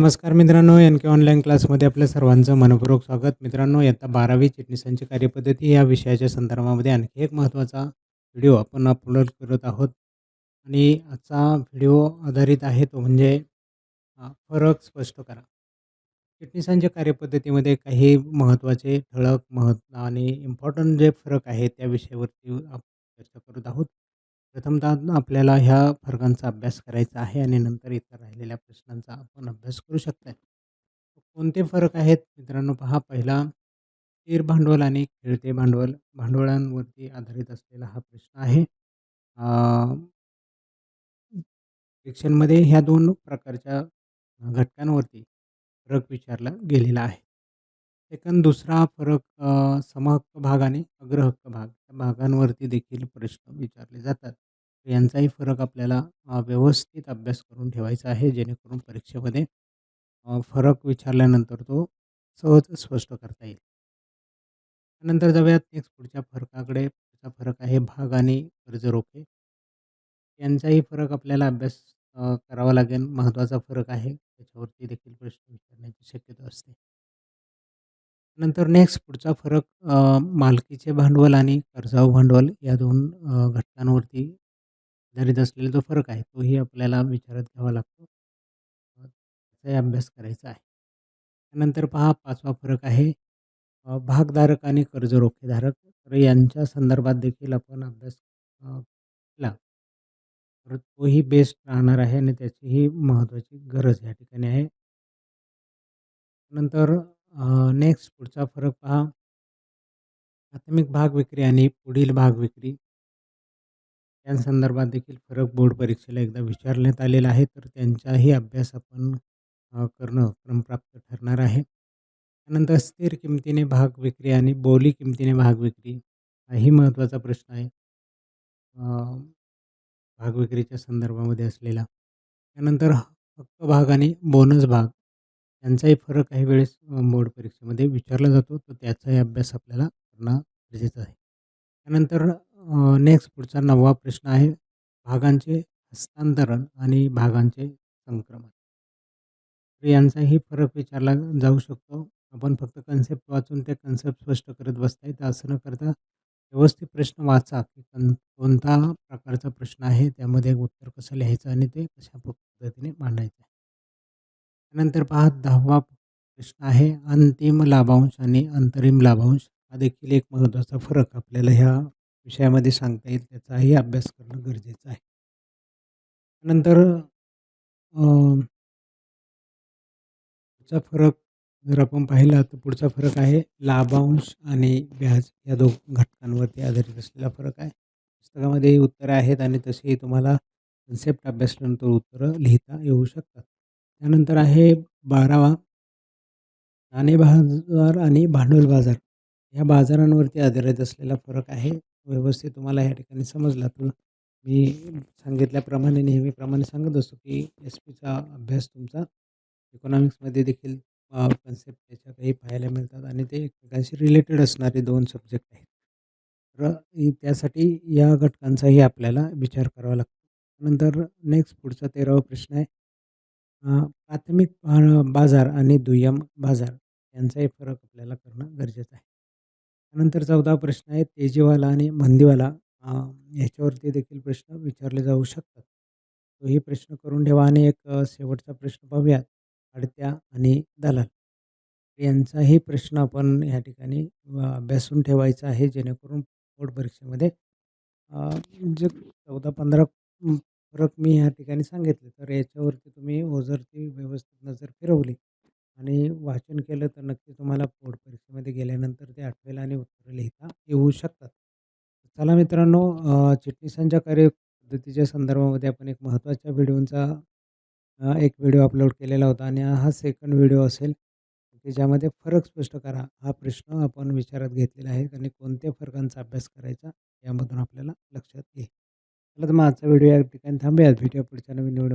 नमस्कार मित्रांनो एन के ऑनलाईन क्लासमध्ये आपल्या सर्वांचं मनपूर्वक स्वागत. मित्रांनो इयत्ता बारावी चिटणीसांची कार्यपद्धती या विषयाच्या संदर्भामध्ये आणखी एक महत्त्वाचा व्हिडिओ आपण अपलोड करत आहोत. आणि आजचा व्हिडिओ आधारित आहे तो म्हणजे फरक स्पष्ट करा. चिटणीसांच्या कार्यपद्धतीमध्ये काही महत्त्वाचे ठळक महत्त्व आणि इम्पॉर्टंट जे फरक आहे त्या विषयावरती आपण चर्चा करत आहोत. प्रथमतः आपल्याला ह्या फरकांचा अभ्यास करायचा आहे आणि नंतर इतर राहिलेल्या प्रश्नांचा आपण अभ्यास करू शकता कोणते फरक आहेत? मित्रांनो पहा. पहिला स्थिर भांडवल आणि खेळते भांडवल. भांडवलांवरती आधारित असलेला हा प्रश्न आहे. शिक्षणमध्ये ह्या दोन प्रकारच्या घटकांवरती फरक विचारला गेलेला आहे. सेकंद दुसरा फरक समहक्क भाग आणि अग्रहक्क भाग. या भागांवरती देखील प्रश्न विचारले जातात. यांचाही फरक आपल्याला व्यवस्थित अभ्यास करून ठेवायचा आहे जेणेकरून परीक्षेमध्ये फरक विचारल्यानंतर तो सहज स्पष्ट करता येईल. त्यानंतर जाऊयात नेक्स्ट पुढच्या फरकाकडे. पुढचा फरक आहे भाग आणि कर्ज रोखे. यांचाही फरक आपल्याला अभ्यास करावा लागेल. महत्त्वाचा फरक आहे. त्याच्यावरती देखील प्रश्न विचारण्याची शक्यता असते. नंतर नेक्स्ट पुढचा फरक मालकीचे भांडवल आणि कर्जाऊ भांडवल या दोन घटकांवरती आधारित असलेला जो फरक आहे तोही आपल्याला विचारात घ्यावा लागतो. अ, त्याचाही अभ्यास करायचा आहे. त्यानंतर पहा पाचवा फरक आहे अ, भागधारक आणि कर्ज रोखेधारक. तर यांच्या संदर्भात देखील आपण अभ्यास अ, केला. तर तोही बेस्ट राहणार आहे आणि त्याचीही महत्त्वाची गरज या ठिकाणी आहे. नंतर नेक्स्ट पुढचा फरक पहा. प्राथमिक भाग विक्री आणि पुढील भाग विक्री. या संदर्भात देखील फरक बोर्ड परीक्षेला एकदा विचारण्यात आलेला आहे. तर त्यांचाही अभ्यास आपण करणं क्रमप्राप्त ठरणार आहे. त्यानंतर स्थिर किमतीने भाग विक्री आणि बोली किमतीने भाग विक्री हाही महत्त्वाचा प्रश्न आहे. भाग विक्रीच्या संदर्भामध्ये असलेला. त्यानंतर हक्क भाग आणि बोनस भाग यांचाही फरक काही वेळेस बोर्ड परीक्षेमध्ये विचारला जातो. तर त्याचाही अभ्यास आपल्याला करणं गरजेचं आहे. त्यानंतर नेक्स्ट पुढचा नववा प्रश्न आहे भागांचे हस्तांतरण आणि भागांचे संक्रमण. तर यांचाही फरक विचारला जाऊ शकतो. आपण फक्त कन्सेप्ट वाचून ते कन्सेप्ट स्पष्ट करत बसता येतं असं न करता व्यवस्थित प्रश्न वाचा की कन कोणता प्रकारचा प्रश्न आहे त्यामध्ये उत्तर कसं लिहायचं आणि ते कशा पद्धतीने मांडायचं. आहे त्यानंतर पहा दहावा प्रश्न आहे अंतिम लाभांश आणि अंतरिम लाभांश. हा देखील एक महत्त्वाचा फरक आपल्याला ह्या विषयामध्ये सांगता येईल त्याचाही अभ्यास करणं गरजेचं आहे. नंतर पुढचा फरक जर आपण पाहिला तर पुढचा फरक आहे लाभांश आणि व्याज या दोन घटकांवरती आधारित असलेला फरक आहे. पुस्तकामध्ये उत्तरं आहेत आणि तसेही तुम्हाला कन्सेप्ट अभ्यासल्यानंतर उत्तरं लिहिता येऊ शकतात. त्यानंतर आहे बारावा नाणे बाजार आणि भांडवल बाजार. या बाजारांवरती आधारित असलेला फरक आहे व्यवस्थित तुम्हाला या ठिकाणी समजला. तर मी सांगितल्याप्रमाणे नेहमीप्रमाणे सांगत असतो की एस पीचा अभ्यास तुमचा इकॉनॉमिक्समध्ये देखील कन्सेप्ट त्याच्या काही पाहायला मिळतात आणि ते एकमेकांशी रिलेटेड असणारे दोन सब्जेक्ट आहेत. तर त्यासाठी या घटकांचाही आपल्याला विचार करावा लागतो. नंतर नेक्स्ट पुढचा तेरावा प्रश्न आहे प्राथमिक बाजार आणि दुय्यम बाजार यांचाही फरक आपल्याला करणं गरजेचं आहे. त्यानंतर चौदा प्रश्न आहे तेजीवाला आणि मंदीवाला ह्याच्यावरती देखील प्रश्न विचारले जाऊ शकतात. तोही प्रश्न करून ठेवा आणि एक शेवटचा प्रश्न पाहूयात आडत्या आणि दलाल. यांचाही प्रश्न आपण ह्या ठिकाणी अभ्यासून ठेवायचा आहे जेणेकरून बोर्ड परीक्षेमध्ये जे चौदा पंधरा फरक मी ह्या ठिकाणी सांगितले तर याच्यावरती तुम्ही ओझरती व्यवस्थित नजर फिरवली. आणि वाचन केलं तर नक्की तुम्हाला बोर्ड परीक्षेमध्ये गेल्यानंतर ते आठवेल आणि उत्तरं लिहिता येऊ शकतात. चला मित्रांनो चिटणीसांच्या कार्यपद्धतीच्या संदर्भामध्ये आपण एक महत्त्वाच्या व्हिडिओचा एक व्हिडिओ अपलोड केलेला होता आणि हा सेकंड व्हिडिओ असेल की ज्यामध्ये फरक स्पष्ट करा हा प्रश्न आपण विचारात घेतलेला आहे आणि कोणत्या फरकांचा अभ्यास करायचा यामधून आपल्याला लक्षात येईल. चला तर मग आजचा व्हिडिओ या ठिकाणी थांबूयात. भेटूया पुढच्या नवीन व्हिडिओ